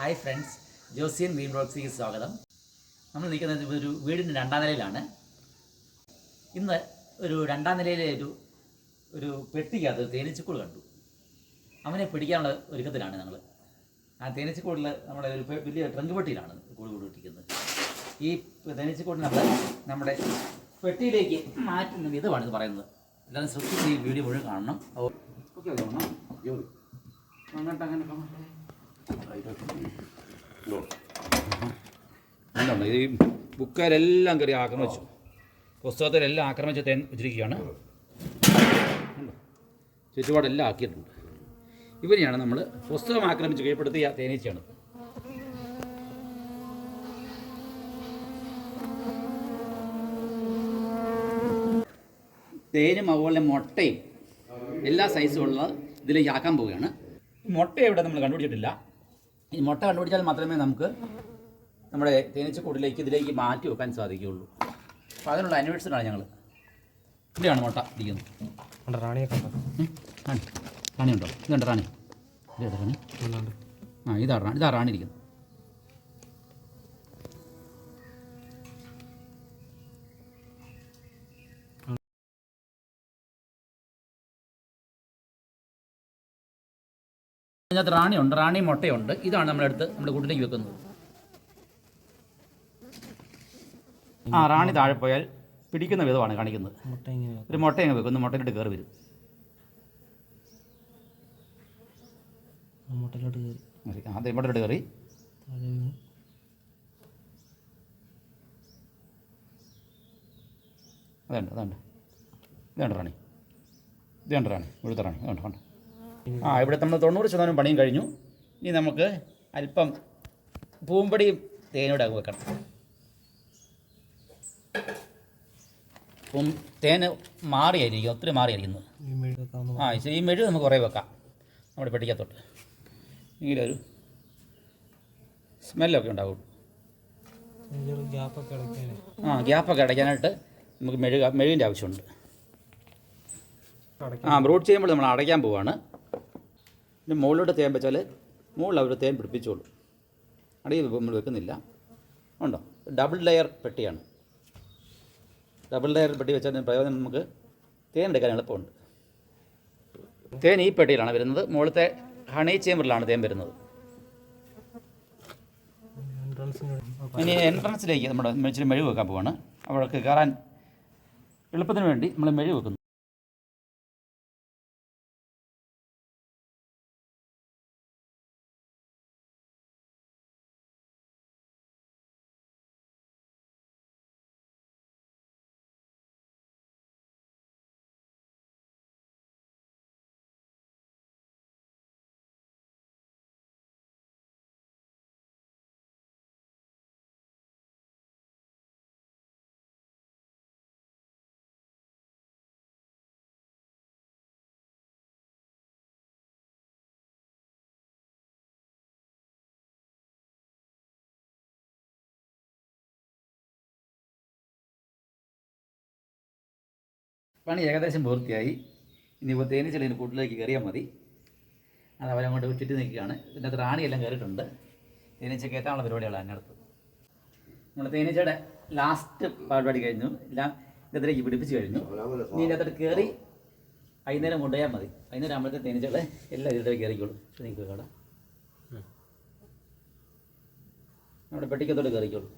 Hi friends ജോസിയൻ green ബ്ലോക്സിലേക്ക് സ്വാഗതം. നമ്മൾ നിൽക്കുന്നത് ഒരു വീടിന്റെ രണ്ടാം നിലയിലാണ്. ഇന്ന് ഒരു രണ്ടാം നിലയിലെ ഒരു ഒരു പെട്ടിക്കകത്ത് തേനീച്ചക്കൂട് കണ്ടു. അവനെ പിടിക്കാനുള്ള ഒരുക്കത്തിലാണ് ഞങ്ങൾ ആ തേനീച്ചക്കൂടിൽ നമ്മുടെ ഒരു വലിയ ട്രങ്ക് പെട്ടിയിലാണ് കൂട് കൂടിയിട്ടിരിക്കുന്നത്. ഈ തേനീച്ചക്കൂട് നമ്മൾ നമ്മുടെ പെട്ടിയിലേക്ക് മാറ്റുന്ന വിധമാണ് ഇത് പറയുന്നത്. എല്ലാവരും ശ്രദ്ധിച്ച് ഈ വീഡിയോ മുഴുവൻ കാണണം. ഓക്കെ അങ്ങോട്ട് അങ്ങനെ എന്താണ് ഈ ബുക്കാരെല്ലാം കയറി ആക്രമിച്ചു. പുസ്തകത്തിലെല്ലാം ആക്രമിച്ച് തേൻ വെച്ചിരിക്കുകയാണ്? ചുറ്റുപാടെല്ലാം ആക്കിയിട്ടുണ്ട്. ഇവരെയാണ് നമ്മൾ പുസ്തകം ആക്രമിച്ച് കീഴ്പ്പെടുത്തിയ തേനീച്ചയാണ്. തേനും അതുപോലെ മുട്ടയും എല്ലാ സൈസുമുള്ള ഇതിലേക്ക് ആക്കാൻ പോവുകയാണ്. മുട്ട ഇവിടെ നമ്മൾ കണ്ടുപിടിച്ചിട്ടില്ല. ഈ മുട്ട കണ്ടുപിടിച്ചാൽ മാത്രമേ നമുക്ക് നമ്മുടെ തേനീച്ചക്കൂട്ടിലേക്ക് ഇതിലേക്ക് മാറ്റി വെക്കാൻ സാധിക്കുകയുള്ളൂ. അപ്പോൾ അതിനുള്ള അന്വേഷണമാണ് ഞങ്ങൾ ഇവിടെയാണ് മുട്ട ഇരിക്കുന്നത്. റാണിയൊക്കെ. റാണി റാണി ഉണ്ടോ ഇതുണ്ട് റാണി? ഇതേതാ റാണി. ആ ഇതാ റാണി ഇതാ റാണി ഇരിക്കുന്നത്. അതിനകത്ത് റാണിയുണ്ട് റാണി മുട്ടയുണ്ട്. ഇതാണ് നമ്മളെടുത്ത് നമ്മുടെ കൂട്ടിലേക്ക് വെക്കുന്നത്. ആ റാണി താഴെ പോയാൽ പിടിക്കുന്ന വിധമാണ് കാണിക്കുന്നത്. ഒരു മുട്ട അങ്ങ് വെക്കുന്നു മുട്ടയിലോട്ട് കയറി വരും. മുട്ടയിലോട്ട് കയറി. മുട്ടയിലോട്ട് വീണ്. അതുണ്ട് അതുണ്ട് ഇതുണ്ട് റാണി. ഇതുണ്ട് റാണി. ഇവിടുത്തെ റാണി അതുണ്ട് കണ്ടോ ആ ഇവിടെ നമ്മൾ തൊണ്ണൂറ് ശതമാനം പണിയും കഴിഞ്ഞു. ഇനി നമുക്ക് അല്പം പൂമ്പടിയും തേനോടെ അങ്ങ് വെക്കണം. തേൻ തേന് മാറിയായിരിക്കും ഒത്തിരി മാറിയായിരിക്കുന്നത് ആ ശരി, ഈ മെഴു നമുക്ക് കുറേ വെക്കാം. നമ്മുടെ പെട്ടിക്കകത്തോട്ട്. ഒരു സ്മെല്ലൊക്കെ ഉണ്ടാവും. ആ ഗ്യാപ്പൊക്കെ അടയ്ക്കാനായിട്ട് നമുക്ക് മെഴുക മെഴുകിന്റെ ആവശ്യമുണ്ട്. ആ ബ്രൂട്ട് ചെയ്യുമ്പോൾ നമ്മൾ അടയ്ക്കാൻ പോവാണ്. പിന്നെ മുകളിലോട്ട് തേൻ വെച്ചാൽ മുകളിൽ അവർ തേൻ പിടിപ്പിച്ചോളൂ. അടിയിൽ നമ്മൾ വെക്കുന്നില്ല. ഉണ്ടോ? ഡബിൾ ലെയർ പെട്ടിയാണ്. ഡബിൾ ലെയർ പെട്ടി വെച്ചാൽ പ്രയോജനം നമുക്ക് തേൻ എടുക്കാൻ എളുപ്പമുണ്ട്. തേൻ ഈ പെട്ടിയിലാണ് വരുന്നത്. മുകളിലത്തെ ഹണി ചേമ്പറിലാണ് തേൻ വരുന്നത്. ഇനി എൻട്രൻസിലേക്ക് നമ്മുടെ ഇച്ചിരി മെഴുക് വെക്കാൻ പോവാണ്. അവിടെ കയറാൻ എളുപ്പത്തിന് വേണ്ടി നമ്മൾ മെഴുക് വെക്കുന്നു. പണി ഏകദേശം പൂർത്തിയായി. ഇനിയിപ്പോൾ തേനീച്ചെടിന് കൂട്ടിലേക്ക് കയറിയാൽ മതി. അത് അവരങ്ങോട്ട് ചുറ്റി നിൽക്കുകയാണ്. ഇതിന്റെ അകത്ത് റാണിയെല്ലാം കയറിയിട്ടുണ്ട്. തേനീച്ച കയറ്റാനുള്ള പരിപാടികളാണ് അതിനടുത്ത് നമ്മുടെ തേനീച്ചയുടെ ലാസ്റ്റ് പരിപാടി കഴിഞ്ഞു. എല്ലാം ഇതിലേക്ക് പിടിപ്പിച്ച് കഴിഞ്ഞു. ഇനി ഇതിന്റെ അകത്തോട്ട് കയറി വൈകുന്നേരം കൊണ്ടുപോയാൽ മതി. വൈകുന്നേരം ആകുമ്പോഴത്തെ തേനീച്ചകളെ എല്ലാം ഇതിലേക്ക് കയറിക്കോളൂ. നിങ്ങൾക്ക് അവിടെ നമ്മുടെ പെട്ടിക്കത്തോട്ട് കയറിക്കോളൂ.